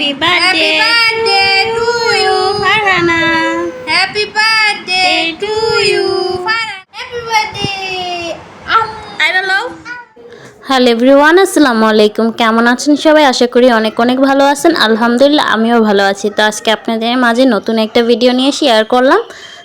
Happy birthday, birthday to you. Farhana. Happy birthday to you. Happy birthday. I don't know. Hello everyone আসসালামু আলাইকুম কেমন আছেন সবাই আশা করি অনেক অনেক ভালো আছেন আলহামদুলিল্লাহ আমিও ভালো আছি তো আজকে আপনাদের মাঝে নতুন একটা ভিডিও নিয়ে শেয়ার করলাম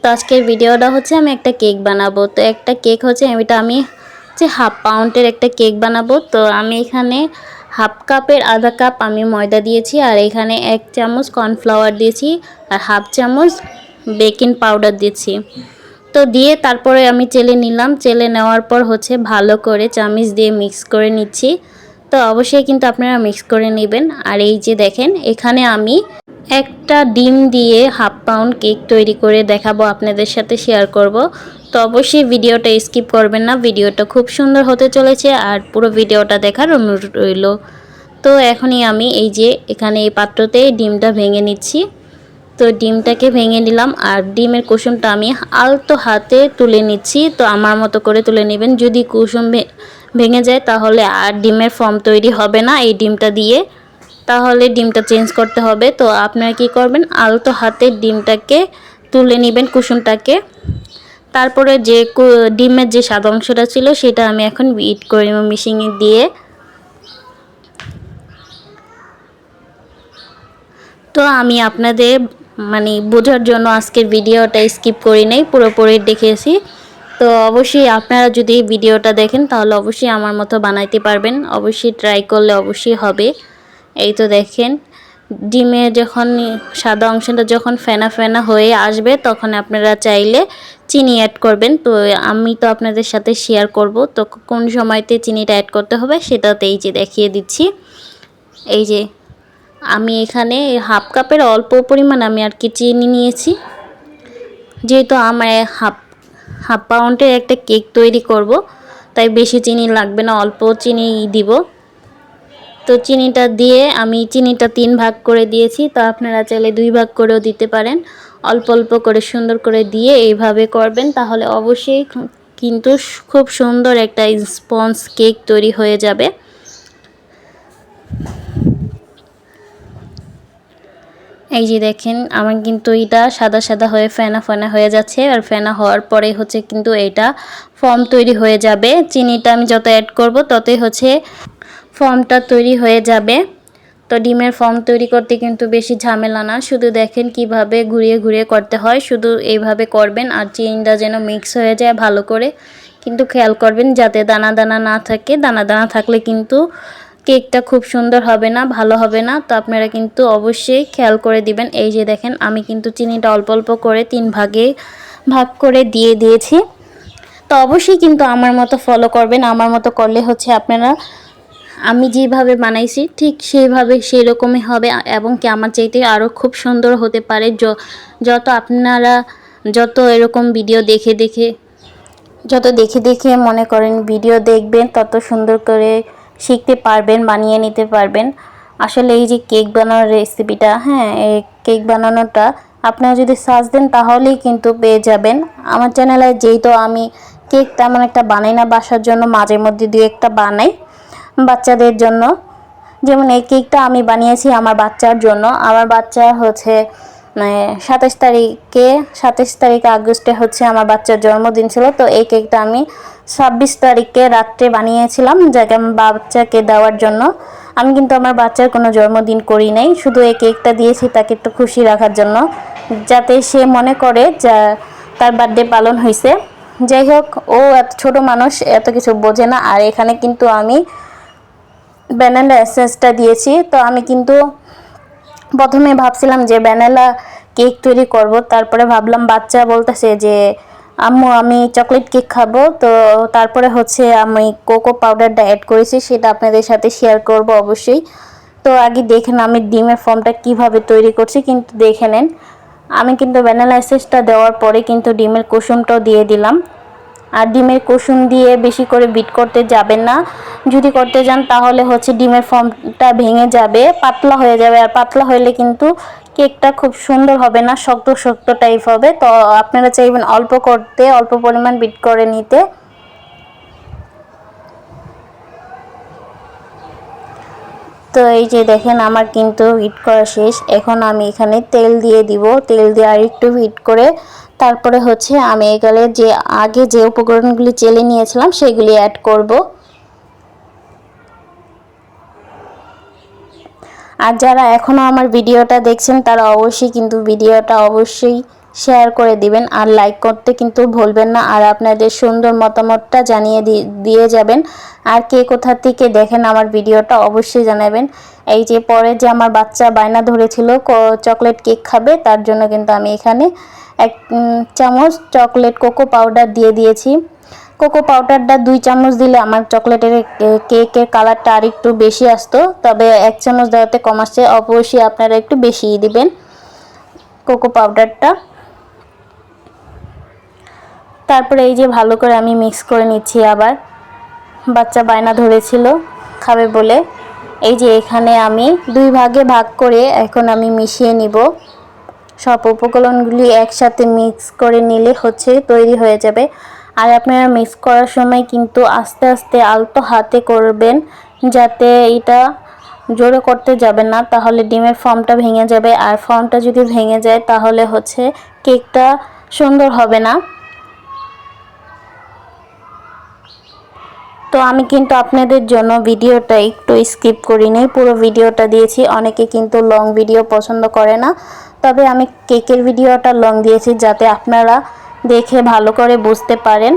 তো আজকের ভিডিওটা হচ্ছে আমি একটা কেক বানাবো তো একটা কেক হচ্ছে এটা আমি হচ্ছে হাফ পাউন্ডের একটা কেক বানাবো তো আমি এখানে হাফ কাপের আধা কাপ আমি ময়দা দিয়েছি আর এখানে এক চামচ কর্নফ্লাওয়ার দিয়েছি আর হাফ চামচ বেকিং পাউডার দিয়েছি। তো দিয়ে তারপরে আমি চেলে নিলাম। চেলে নেওয়ার পর হচ্ছে ভালো করে চামিচ দিয়ে মিক্স করে নিচ্ছি। তো অবশ্যই কিন্তু আপনারা মিক্স করে নেবেন। আর এই যে দেখেন, এখানে আমি একটা ডিম দিয়ে হাফ পাউন্ড কেক তৈরি করে দেখাবো, আপনাদের সাথে শেয়ার করব। তো অবশ্যই ভিডিওটা স্কিপ করবেন না। ভিডিওটা খুব সুন্দর হতে চলেছে আর পুরো ভিডিওটা দেখার অনুরোধ রইল। তো এখনই আমি এই যে এখানে এই পাত্রতে ডিমটা ভেঙে নিচ্ছি। তো ডিমটাকে ভেঙে নিলাম আর ডিমের কুসুমটা আমি আলতো হাতে তুলে নিচ্ছি। তো আমার মতো করে তুলে নেবেন। যদি কুসুম ভেঙে যায় তাহলে আর ডিমের ফর্ম তৈরি হবে না এই ডিমটা দিয়ে। তাহলে ডিমটা চেঞ্জ করতে হবে। তো আপনারা কি করবেন? আলতো হাতে ডিমটাকে তুলে নেবেন কুসুমটাকে। তারপরে যে ডিমের যে সাদা অংশটা ছিল সেটা আমি এখন বিট করে নেব মেশিনে দিয়ে। তো আমি আপনাদের মানে বোঝার জন্য আজকের ভিডিওটা স্কিপ করি নাই, পুরোপুরি দেখেছি। তো অবশ্যই আপনারা যদি ভিডিওটা দেখেন তাহলে অবশ্যই আমার মতো বানাইতে পারবেন। অবশ্যই ট্রাই করলে অবশ্যই হবে। এই তো দেখেন। ডিমে যখন সাদা অংশটা যখন ফেনা ফেনা হয়ে আসবে, তখন আপনারা চাইলে চিনি অ্যাড করবেন। তো আমি তো আপনাদের সাথে শেয়ার করব। তো কোন সময়তে চিনিটা অ্যাড করতে হবে সেটাতে এই যে দেখিয়ে দিচ্ছি। এই যে আমি এখানে হাফ কাপের অল্প পরিমাণ আমি আর কি চিনি নিয়েছি। যেহেতু আমার হাফ হাফ পাউন্ডের একটা কেক তৈরি করব, তাই বেশি চিনি লাগবে না, অল্প চিনি দিব। তো চিনিটা দিয়ে আমি চিনিটা তিন ভাগ করে দিয়েছি, তো আপনারা চাইলে দুই ভাগ করেও দিতে পারেন। অল্প অল্প করে সুন্দর করে দিয়ে এইভাবে করবেন, তাহলে অবশ্যই কিন্তু খুব সুন্দর একটা স্পঞ্জ কেক তৈরি হয়ে যাবে। এই যে দেখেন, আমার কিন্তু এটা সাদা সাদা হয়ে ফেনা ফেনা হয়ে যাচ্ছে, আর ফেনা হওয়ার পরে হচ্ছে কিন্তু এটা ফর্ম তৈরি হয়ে যাবে। চিনিটা আমি যত অ্যাড করব, ততই হচ্ছে ফর্মটা তৈরি হয়ে যাবে। তো ডিমের ফর্ম তৈরি করতে কিন্তু বেশি ঝামেলা না। শুধু দেখেন কীভাবে ঘুরিয়ে ঘুরিয়ে করতে হয়। শুধু এইভাবে করবেন আর চিনিটা যেন মিক্স হয়ে যায় ভালো করে। কিন্তু খেয়াল করবেন যাতে দানা দানা না থাকে। দানা দানা থাকলে কিন্তু কেকটা খুব সুন্দর হবে না, ভালো হবে না। তো আপনারা কিন্তু অবশ্যই খেয়াল করে দিবেন। এই যে দেখেন, আমি কিন্তু চিনিটা অল্প অল্প করে তিন ভাগে ভাগ করে দিয়ে দিয়েছি। তো অবশ্যই কিন্তু আমার মতো ফলো করবেন। আমার মতো করলে হচ্ছে আপনারা আমি যেভাবে বানাইছি, ঠিক সেইভাবে সেই রকমই হবে এবং কি আমার চাইতে আরও খুব সুন্দর হতে পারে। যত আপনারা যত এরকম ভিডিও দেখে দেখে, যত দেখে দেখে মনে করেন ভিডিও দেখবেন, তত সুন্দর করে শিখতে পারবেন, বানিয়ে নিতে পারবেন। আসলে এই যে কেক বানানোর রেসিপিটা হ্যাঁ এই কেক বানানোটা, আপনারা যদি সার্চ দেন তাহলেই কিন্তু পেয়ে যাবেন। আমার চ্যানেলে যেহেতু আমি কেক তেমন একটা বানাই না, বাসার জন্য মাঝে মধ্যে দু একটা বানাই। বাচ্চাদের জন্য। যেমন এই কেকটা আমি বানিয়েছি আমার বাচ্চার জন্য। আমার বাচ্চা হচ্ছে সাতাশ তারিখে, সাতাশ তারিখ আগস্টে হচ্ছে আমার বাচ্চার জন্মদিন ছিল। তো এই কেকটা আমি ছাব্বিশ তারিখে রাত্রে বানিয়েছিলাম যাকে আমার বাচ্চাকে দেওয়ার জন্য। আমি কিন্তু আমার বাচ্চার কোনো জন্মদিন করি নাই। শুধু এই কেকটা দিয়েছি তাকে একটু খুশি রাখার জন্য। যাতে সে মনে করে যা তার বার্থডে পালন হয়েছে যাই হোক, ও এত ছোট মানুষ, এত কিছু বোঝে না। আর এখানে কিন্তু আমি ব্যানানা এসেন্সটা দিয়েছি। তো আমি কিন্তু প্রথমে ভাবছিলাম যে ভ্যানিলা কেক তৈরি করব। তারপরে ভাবলাম বাচ্চা বলতেছে যে, আম্মু, আমি চকলেট কেক খাব। তো তারপরে হচ্ছে আমি কোকো পাউডারটা অ্যাড করেছি। সেটা আপনাদের সাথে শেয়ার করব অবশ্যই। তো আগে দেখেন আমি ডিমের ফর্মটা কীভাবে তৈরি করছি, কিন্তু দেখে নেন। আমি কিন্তু ভ্যানিলা এসেন্সটা দেওয়ার পরে কিন্তু ডিমের কুসুমটাও দিয়ে দিলাম। আর ডিমের কুসুম দিয়ে বেশি করে বিট করতে যাবেন না। যদি করতে যান, তাহলে হচ্ছে ডিমের ফর্মটা ভেঙে যাবে, পাতলা হয়ে যাবে। আর পাতলা হলে কিন্তু কেকটা খুব সুন্দর হবে না, শক্ত শক্ত টাইপ হবে। তো আপনারা চাইবেন অল্প করতে, অল্প পরিমাণ বিট করে নিতে। তো তো এই যে দেখেন, আমার কিন্তু হিট করা শেষ। এখন আমি এখানে তেল দিয়ে দিব। তেল দিয়ে আর একটু হিট করে তারপরে হচ্ছে আমি এখানে যে আগে যে উপকরণগুলি চেলে নিয়েছিলাম, সেগুলি অ্যাড করব। আর যারা এখনও আমার ভিডিওটা দেখছেন, তারা অবশ্যই কিন্তু ভিডিওটা অবশ্যই শেয়ার করে দিবেন আর লাইক করতে কিন্তু ভুলবেন না। আর আপনাদের সুন্দর মতামতটা জানিয়ে দিয়ে যাবেন। আর কে কোথা থেকে দেখেন আমার ভিডিওটা, অবশ্যই জানাবেন। এই যে পরে যে আমার বাচ্চা বায়না ধরেছিল চকলেট কেক খাবে, তার জন্য কিন্তু আমি এখানে এক চামচ চকলেট কোকো পাউডার দিয়ে দিয়েছি। কোকো পাউডারটা দুই চামচ দিলে আমার চকলেটের কেকের কালারটা আর একটু বেশি আসতো। তবে এক চামচ দেওয়াতে কম আসছে, অবশ্যই আপনারা একটু বেশিই দিবেন কোকো পাউডারটা তারপরে এই যে ভালো করে আমি মিক্স করে নিচ্ছি আবার। বাচ্চা বায়না ধরেছিল, খাবে বলে। এই যে এখানে আমি দুই ভাগে ভাগ করে এখন আমি মিশিয়ে নিব। সব উপকরণগুলি একসাথে মিক্স করে নিলে হচ্ছে তৈরি হয়ে যাবে। আর আপনারা মিক্স করার সময় কিন্তু আস্তে আস্তে আলতো হাতে করবেন যাতে এটা জোরে করতে যাবে না, তাহলে ডিমের ফর্মটা ভেঙে যাবে। আর ফর্মটা যদি ভেঙে যায় তাহলে হচ্ছে কেকটা সুন্দর হবে না। তো আমি কিন্তু আপনাদের জন্য ভিডিওটা একটু স্কিপ করিনি। পুরো ভিডিওটা দিয়েছি। অনেকে কিন্তু লং ভিডিও পছন্দ করে না। তবে আমি কেকের ভিডিওটা লং দিয়েছি যাতে আপনারা দেখে ভালো করে বুঝতে পারেন।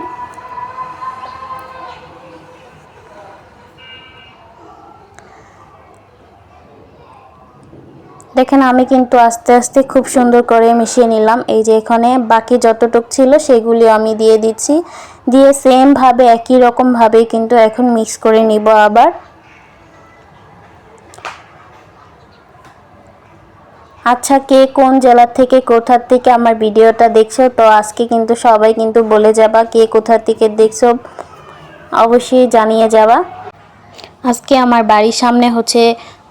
দেখেন, আমি কিন্তু আস্তে আস্তে খুব সুন্দর করে মিশিয়ে নিলাম। এই যে এখানে বাকি যতটুক ছিল সেগুলি আমি দিয়ে দিচ্ছি। দিয়ে সেমভাবে একই রকমভাবে কিন্তু এখন মিক্স করে নিব আবার। আচ্ছা কে কোন জেলা থেকে কোথার থেকে আমার ভিডিওটা দেখছ? তো আজকে কিন্তু সবাই কিন্তু বলে যাবা কে কোথা থেকে দেখছ। অবশ্যই জানিয়ে যাবা। আজকে আমার বাড়ির সামনে হচ্ছে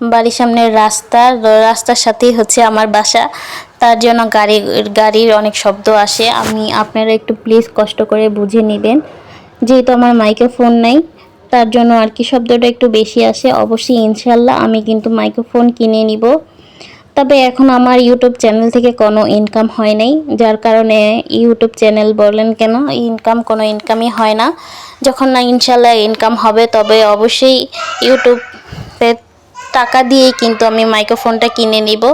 বাড়ির সামনের রাস্তা, রাস্তার সাথেই হচ্ছে আমার বাসা। তার জন্য গাড়ি, গাড়ির অনেক শব্দ আসে। আমি, আপনারা একটু প্লিজ কষ্ট করে বুঝে নেবেন। যেহেতু আমার মাইক্রোফোন নেই, তার জন্য আর কি শব্দটা একটু বেশি আসে। অবশ্যই ইনশাল্লাহ আমি কিন্তু মাইক্রোফোন কিনে নিব। তবে এখন আমার ইউটিউব চ্যানেল থেকে কোনো ইনকাম হয় নাই, যার কারণে ইউটিউব চ্যানেল বলেন কেন ইনকাম কোনো ইনকামই হয় না। যখন না ইনশাল্লাহ ইনকাম হবে, তবে অবশ্যই ইউটিউবে টাকা দিয়েই কিন্তু আমি মাইক্রোফোনটা কিনে নিব।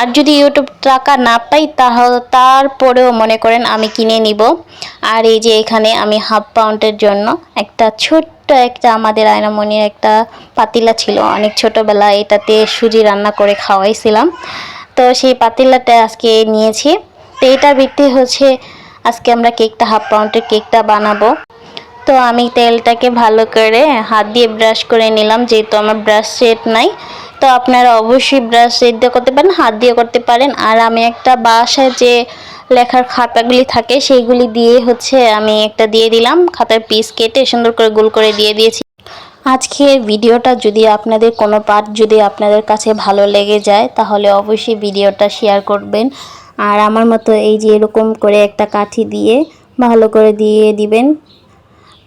আর যদি ইউটিউব টাকা না পাই তাহলে তারপরেও মনে করেন আমি কিনে নিব। আর এই যে এখানে আমি হাফ পাউন্ডের জন্য একটা ছোট্ট একটা আমাদের আয়নামণির একটা পাতিলা ছিল। অনেক ছোটোবেলা এটাতে সুজি রান্না করে খাওয়াইছিলাম। তো সেই পাতিলাটা আজকে নিয়েছি। তো এটা বিক্রি হচ্ছে, আজকে আমরা কেকটা হাফ পাউন্ডের কেকটা বানাবো। তো আমি তেলটাকে ভালো করে হাত দিয়ে ব্রাশ করে নিলাম, যেহেতু আমার ব্রাশ সেট নাই। তো আপনারা অবশ্যই ব্রাশ সেট দিয়ে করতে পারেন, হাত দিয়ে করতে পারেন। আর আমি একটা বাসায় যে লেখার খাতাগুলি থাকে, সেইগুলি দিয়ে হচ্ছে আমি একটা দিয়ে দিলাম, খাতার পিস কেটে সুন্দর করে গোল করে দিয়ে দিয়েছি। আজকের ভিডিওটা যদি আপনাদের কোনো পার্ট যদি আপনাদের কাছে ভালো লেগে যায়, তাহলে অবশ্যই ভিডিওটা শেয়ার করবেন। আর আমার মতো এই যে এরকম করে একটা কাঠি দিয়ে ভালো করে দিয়ে দিবেন।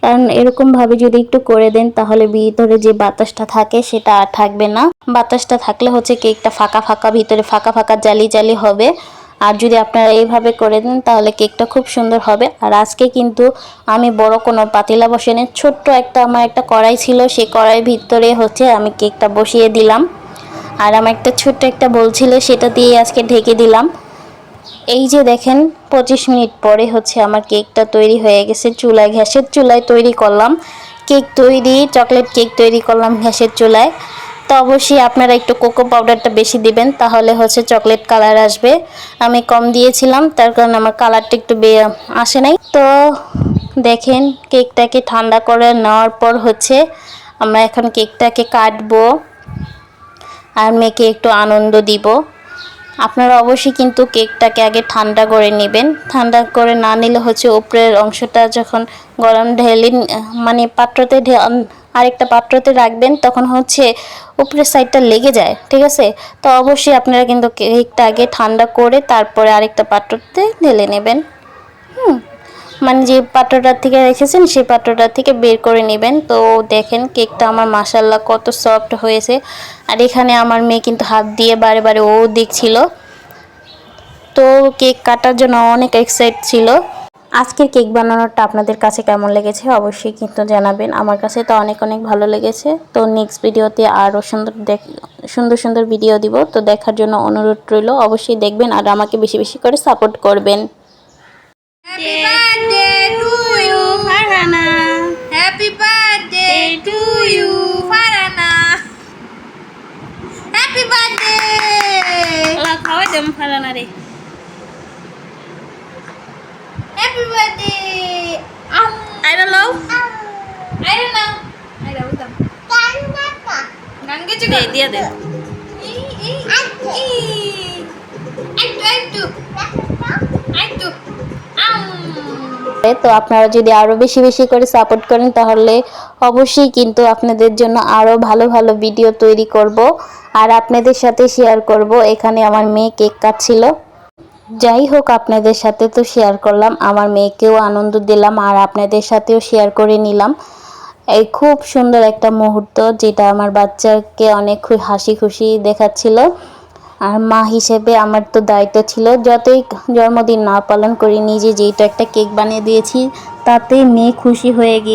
কারণ এরকমভাবে যদি একটু করে দেন, তাহলে ভিতরে যে বাতাসটা থাকে সেটা আর থাকবে না। বাতাসটা থাকলে হচ্ছে কেকটা ফাঁকা ফাঁকা, ভিতরে ফাঁকা ফাঁকা জালি জালি হবে। আর যদি আপনারা এইভাবে করে দেন, তাহলে কেকটা খুব সুন্দর হবে। আর আজকে কিন্তু আমি বড় কোনো পাতিলা বসে নেই, ছোট্ট একটা আমার একটা কড়াই ছিল, সেই কড়াইয়ের ভিতরে হচ্ছে আমি কেকটা বসিয়ে দিলাম। আর আমার একটা ছোট্ট একটা বল ছিল, সেটা দিয়ে আজকে ঢেকে দিলাম। এই যে দেখেন, পঁচিশ মিনিট পরে হচ্ছে আমার কেকটা তৈরি হয়ে গেছে চুলায়, গ্যাসের চুলায় তৈরি করলাম। কেক তৈরি, চকলেট কেক তৈরি করলাম গ্যাসের চুলায়। তো অবশ্যই আপনারা একটু কোকো পাউডারটা বেশি দিবেন, তাহলে হচ্ছে চকলেট কালার আসবে। আমি কম দিয়েছিলাম, তার কারণে আমার কালারটা একটু আসে নাই। তো দেখেন, কেকটাকে ঠান্ডা করে নেওয়ার পর হচ্ছে আমরা এখন কেকটাকে কাটবো আর মেয়েকে একটু আনন্দ দিব। আপনারা অবশ্যই কিন্তু কেকটাকে আগে ঠান্ডা করে নেবেন। ঠান্ডা করে না নিলে হচ্ছে উপরের অংশটা যখন গরম ঢেলে মানে পাত্রতে আরেকটা পাত্রতে রাখবেন, তখন হচ্ছে উপরের সাইডটা লেগে যায়, ঠিক আছে? তো অবশ্যই আপনারা কিন্তু কেকটা আগে ঠান্ডা করে তারপরে আরেকটা পাত্রতে ঢেলে নেবেন। হুম। মানে যে পাত্রটার থেকে রেখেছেন, সেই পাত্রটার থেকে বের করে নেবেন। তো দেখেন কেকটা আমার মাসাল্লাহ কত সফট হয়েছে। আর এখানে আমার মেয়ে কিন্তু হাত দিয়ে বারে বারে ও দেখছিল। তো কেক কাটার জন্য অনেক এক্সাইট ছিল। আজকের কেক বানানোটা আপনাদের কাছে কেমন লেগেছে অবশ্যই কিন্তু জানাবেন। আমার কাছে তো অনেক অনেক ভালো লেগেছে। তো নেক্সট ভিডিওতে আরও সুন্দর দেখ, সুন্দর সুন্দর ভিডিও দিব। তো দেখার জন্য অনুরোধ রইল। অবশ্যই দেখবেন আর আমাকে বেশি বেশি করে সাপোর্ট করবেন। Birthday to you. Farhana Happy birthday to you, Farana. Happy birthday. ওলা খাওয়াই দেম ফারহানা রে Happy birthday. Um, I don't know I don't know. I don't know. গান গেছে দে দিয়ে দে একটু একটু একটু আম তো আপনারা যদি আরও বেশি বেশি করে সাপোর্ট করেন, তাহলে অবশ্যই কিন্তু আপনাদের জন্য আরও ভালো ভালো ভিডিও তৈরি করব আর আপনাদের সাথে শেয়ার করব। এখানে আমার মেয়ে কেক কাটছিল। যাই হোক, আপনাদের সাথে তো শেয়ার করলাম। আমার মেয়েকেও আনন্দ দিলাম আর আপনাদের সাথেও শেয়ার করে নিলাম। এই খুব সুন্দর একটা মুহূর্ত যেটা আমার বাচ্চাকে অনেক খু- হাসি খুশি দেখাচ্ছিল। আর মা হিসেবে আমার তো দায়িত্ব ছিল যতই জন্মদিন না পালন করি, নিজে যেহেতু একটা কেক বানিয়ে দিয়েছি তাতে মেয়ে খুশি হয়ে গিয়ে